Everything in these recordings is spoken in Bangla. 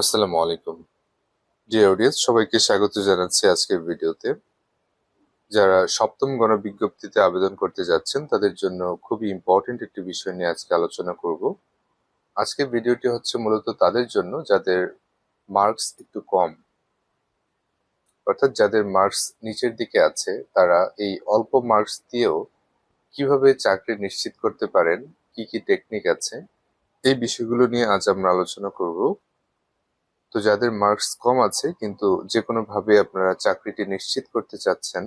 আসসালামু আলাইকুম। জি অডিয়েন্স সবাইকে স্বাগত জানাচ্ছি আজকের ভিডিওতে। যারা সপ্তম গণবিজ্ঞপ্তিতে আবেদন করতে যাচ্ছেন, তাদের জন্য খুবই ইম্পর্টেন্ট একটি বিষয় নিয়ে আজকে আলোচনা করব। আজকের ভিডিওটি হচ্ছে মূলত তাদের জন্য, যাদের মার্কস একটু কম। অর্থাৎ যাদের মার্কস নিচের দিকে আছে, তারা এই অল্প মার্কস দিয়েও কীভাবে চাকরি নিশ্চিত করতে পারেন, কি কি টেকনিক আছে, এই বিষয়গুলো নিয়ে আজ আমরা আলোচনা করব। তো যাদের মার্কস কম আছে, কিন্তু যে ভাবে আপনারা চাকরিটি নিশ্চিত করতে চাচ্ছেন,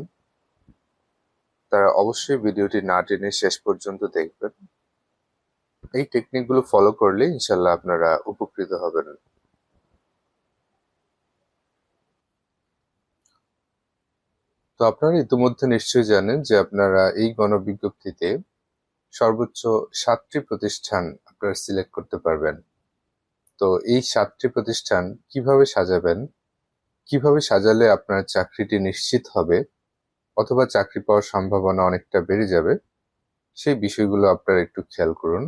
তারা অবশ্যই ভিডিওটি না টেনে শেষ পর্যন্ত দেখবেন। এই টেকনিকগুলো ফলো করলে ইনশাল্লাহ আপনারা উপকৃত হবেন। তো আপনারা ইতিমধ্যে নিশ্চয়ই জানেন যে আপনারা এই গণবিজ্ঞপ্তিতে সর্বোচ্চ সাতটি প্রতিষ্ঠান আপনারা সিলেক্ট করতে পারবেন। তো এই সাতটি প্রতিষ্ঠান কীভাবে সাজাবেন? কীভাবে সাজালে আপনার চাকরিটি নিশ্চিত হবে? অথবা চাকরি পাওয়ার সম্ভাবনা অনেকটা বেড়ে যাবে? সেই বিষয়গুলো আপনারা একটু খেয়াল করুন।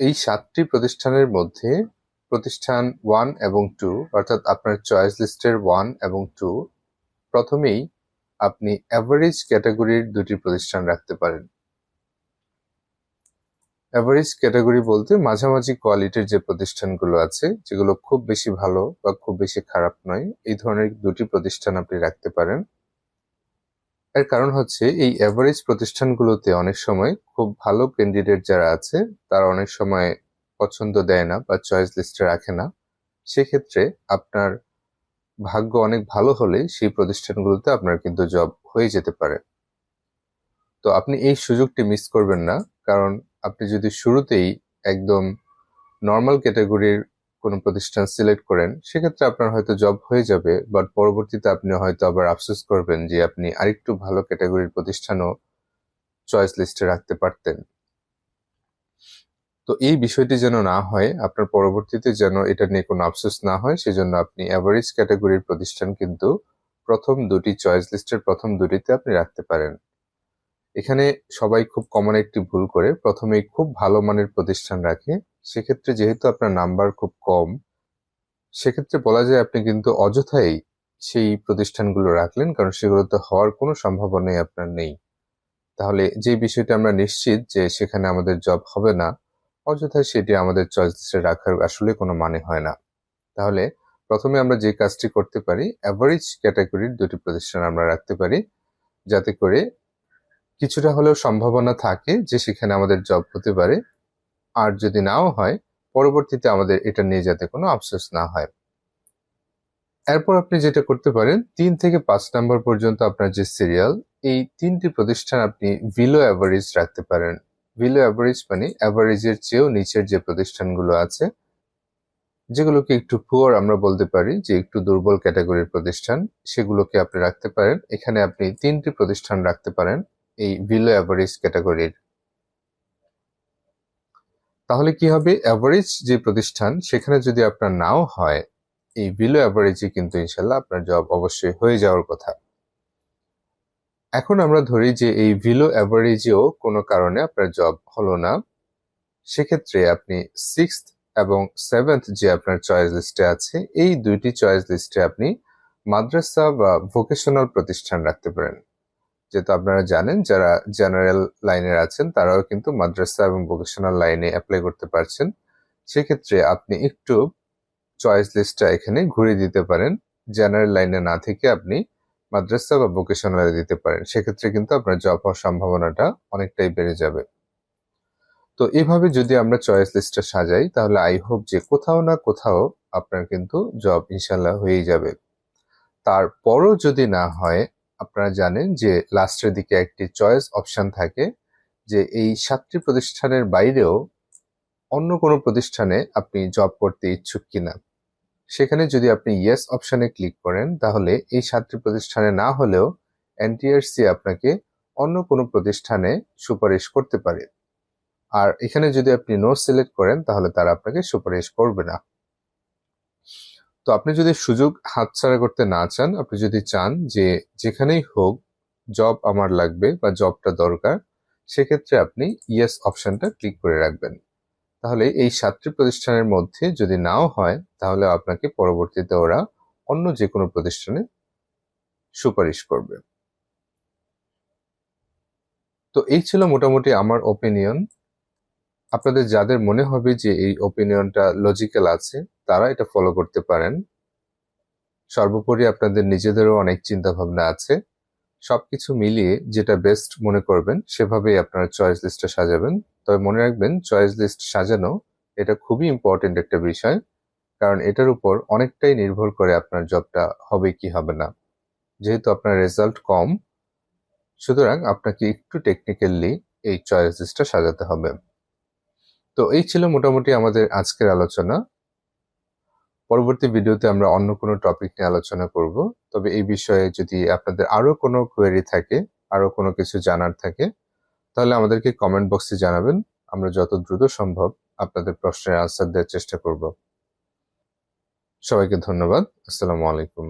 এই সাতটি প্রতিষ্ঠানের মধ্যে প্রতিষ্ঠান ওয়ান এবং টু, অর্থাৎ আপনার চয়েস লিস্টের ওয়ান এবং টু, প্রথমেই আপনি অ্যাভারেজ ক্যাটাগরির দুটি প্রতিষ্ঠান রাখতে পারেন। অ্যাভারেজ ক্যাটাগরি বলতে মাঝামাঝি কোয়ালিটির যে প্রতিষ্ঠানগুলো আছে, যেগুলো খুব বেশি ভালো বা খুব বেশি খারাপ নয়, এই ধরনের দুটি প্রতিষ্ঠান আপনি রাখতে পারেন। এর কারণ হচ্ছে, এই অ্যাভারেজ প্রতিষ্ঠানগুলোতে অনেক সময় খুব ভালো ক্যান্ডিডেট যারা আছে, তারা অনেক সময় পছন্দ দেয় না বা চয়েস লিস্টে রাখে না। সেক্ষেত্রে আপনার ভাগ্য অনেক ভালো হলে সেই প্রতিষ্ঠানগুলোতে আপনার কিন্তু জব হয়ে যেতে পারে। তো আপনি এই সুযোগটি মিস করবেন না, কারণ আপনি যদি শুরুতেই একদম নর্মাল ক্যাটাগরির কোনো প্রতিষ্ঠান সিলেক্ট করেন, সেক্ষেত্রে আপনার হয়তো জব হয়ে যাবে বাট পরবর্তীতে আপনি হয়তো আবার আফসোস করবেন যে আপনি আরেকটু ভালো ক্যাটাগরির প্রতিষ্ঠানও চয়েস লিস্টে রাখতে পারতেন। তো এই বিষয়টি যেন না হয়, আপনার পরবর্তীতে যেন এটা নিয়ে কোনো আফসোস না হয়, সেজন্য আপনি অ্যাভারেজ ক্যাটাগরির প্রতিষ্ঠান কিন্তু প্রথম দুটি চয়েস লিস্টের প্রথম দুটিতে আপনি রাখতে পারেন। এখানে সবাই খুব কমন একটি ভুল করে। প্রথমেই খুব ভালো মানের প্রতিষ্ঠান রাখে। সেক্ষেত্রে যেহেতু আপনার নাম্বার খুব কম, সেক্ষেত্রে বলা যায় আপনি কিন্তু অযথাই সেই প্রতিষ্ঠানগুলো রাখলেন, কারণ সেগুলোতে হওয়ার কোনো সম্ভাবনাই আপনার নেই। তাহলে যে বিষয়টা আমরা নিশ্চিত যে সেখানে আমাদের জব হবে না অযথায় সেটি আমাদের চয়েসে রাখার আসলে কোনো মানে হয় না। তাহলে প্রথমে আমরা যে কাজটি করতে পারি অ্যাভারেজ ক্যাটাগরির দুটি প্রতিষ্ঠান আমরা রাখতে পারি, যাতে করে কিছুটা হলেও সম্ভাবনা থাকে যে সেখানে আমাদের জব হতে পারে। আর যদি নাও হয়, পরবর্তীতে আমাদের এটা নিয়ে যাতে কোনো আফসোস না হয়। এরপর আপনি যেটা করতে পারেন, তিন থেকে পাঁচ নাম্বার পর্যন্ত আপনার যে সিরিয়াল এই তিনটি প্রতিষ্ঠান আপনি ভিলো অ্যাভারেজ রাখতে পারেন। ভিলো অ্যাভারেজ মানে অ্যাভারেজের চেয়েও নিচের যে প্রতিষ্ঠানগুলো আছে, যেগুলোকে একটু পুয়ার আমরা বলতে পারি, যে একটু দুর্বল ক্যাটাগরির প্রতিষ্ঠান, সেগুলোকে আপনি রাখতে পারেন। এখানে আপনি তিনটি প্রতিষ্ঠান রাখতে পারেন। এই বিলো অ্যাভারেজ ক্যাটাগরির তাহলে কি হবে? অ্যাভারেজ যে প্রতিষ্ঠান, সেখানে যদি আপনার নাও হয়, এই বিলো অ্যাভারেজে কিন্তু ইনশাল্লাহ আপনার জব অবশ্যই হয়ে যাওয়ার কথা। এখন আমরা ধরি যে এই ভিলো অ্যাভারেজেও কোনো কারণে আপনার জব হলো না। সেক্ষেত্রে আপনি সিক্স এবং সেভেন্থ যে আপনার চয়েস লিস্টে আছে, এই দুইটি চয়েস লিস্টে আপনি মাদ্রাসা বা ভোকেশনাল প্রতিষ্ঠান রাখতে পারেন। যেহেতু আপনারা জানেন, যারা জেনারেল লাইনের আছেন, তারাও কিন্তু মাদ্রাসা এবং ভোকেশনাল লাইনে অ্যাপ্লাই করতে পারছেন। সেক্ষেত্রে আপনি একটু চয়েস লিস্টটা এখানে ঘুরে দিতে পারেন। জেনারেল লাইনে না থেকে আপনি মাদ্রাসা বা ভোকেশনালে দিতে পারেন। সেক্ষেত্রে কিন্তু আপনার জব হওয়ার সম্ভাবনাটা অনেকটাই বেড়ে যাবে। তো এইভাবে যদি আমরা চয়েস লিস্টটা সাজাই, তাহলে আই হোপ যে কোথাও না কোথাও আপনার কিন্তু জব ইনশাল্লাহ হয়েই যাবে। তারপরও যদি না হয় আপনারা জানেন যে লাস্টের দিকে একটি চয়েস অপশন থাকে যে এই সাতটি প্রতিষ্ঠানের বাইরেও অন্য কোনো প্রতিষ্ঠানে আপনি জব করতে ইচ্ছুক কিনা। সেখানে যদি আপনি ইয়েস অপশানে ক্লিক করেন, তাহলে এই সাতটি প্রতিষ্ঠানে না হলেও এনটিআরসি আপনাকে অন্য কোনো প্রতিষ্ঠানে সুপারিশ করতে পারে। আর এখানে যদি আপনি নো সিলেক্ট করেন, তাহলে তারা আপনাকে সুপারিশ করবে না। তো আপনি যদি সুযোগ হাতছাড়া করতে না চান, আপনি যদি চান যে যেখানেই হোক জব আমার লাগবে বা জবটা দরকার, সেক্ষেত্রে আপনি ইয়েস অপশানটা ক্লিক করে রাখবেন। তাহলে এই সাতটি প্রতিষ্ঠানের মধ্যে যদি নাও হয়, তাহলে আপনাকে পরবর্তীতে ওরা অন্য যে কোনো প্রতিষ্ঠানে সুপারিশ করবে। তো এই ছিল মোটামুটি আমার ওপিনিয়ন আপনাদের যাদের মনে হবে যে এই ওপিনিয়নটা লজিক্যাল আছে তারা এটা ফলো করতে পারেন। সর্বোপরি আপনাদের নিজেদেরও অনেক চিন্তা ভাবনা আছে। সবকিছু মিলিয়ে যেটা বেস্ট মনে করবেন, সেভাবেই আপনারা চয়েস লিস্টটা সাজাবেন। তবে মনে রাখবেন চয়েস লিস্ট সাজানো এটা খুবই ইম্পর্টেন্ট একটা বিষয়। কারণ এটার উপর অনেকটাই নির্ভর করে আপনার জবটা হবে কি হবে না। যেহেতু আপনার রেজাল্ট কম, সুতরাং আপনাকে একটু টেকনিক্যালি এই চয়েস লিস্টটা সাজাতে হবে। তো এই ছিল মোটামুটি আমাদের আজকের আলোচনা। পরবর্তী ভিডিওতে আমরা অন্য কোনো টপিক নিয়ে আলোচনা করব। তবে এই বিষয়ে যদি আপনাদের আরও কোনো কোয়েরি থাকে, আরও কোনো কিছু জানার থাকে, তাহলে আমাদেরকে কমেন্ট বক্সে জানাবেন। আমরা যত দ্রুত সম্ভব আপনাদের প্রশ্নের আনসার দেওয়ার চেষ্টা করব। সবাইকে ধন্যবাদ। আসসালামু আলাইকুম।